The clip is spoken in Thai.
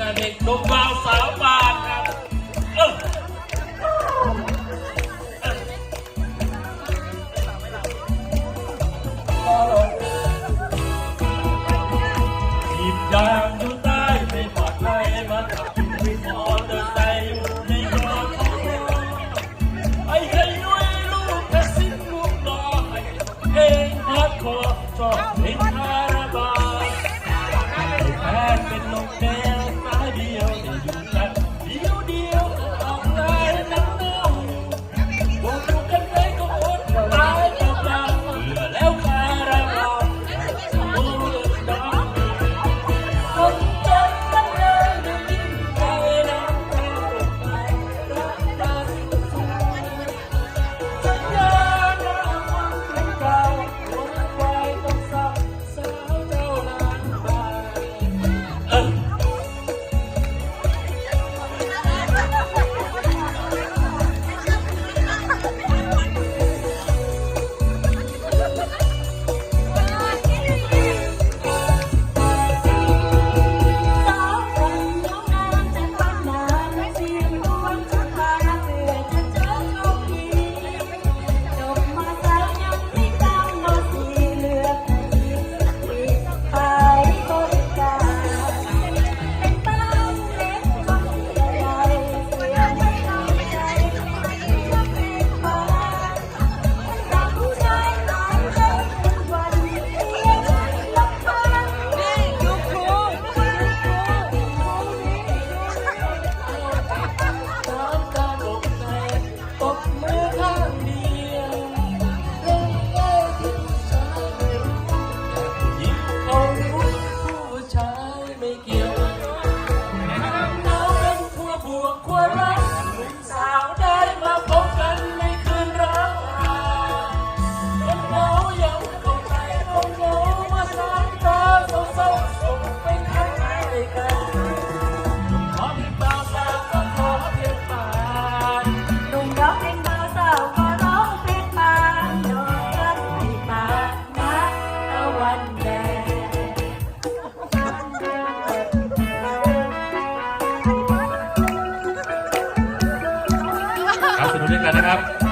งานเด็กนมวาวสาวบานครับหีบยางอยู่ใต้ไม่ปลอดภัมาทำไม่พอเดินใจอยู่ในรอของไอ้ใครด้วลูกกระซิบลูกรอไอ้เองฮาร์ดอชอบ ด้วยกันนะครับ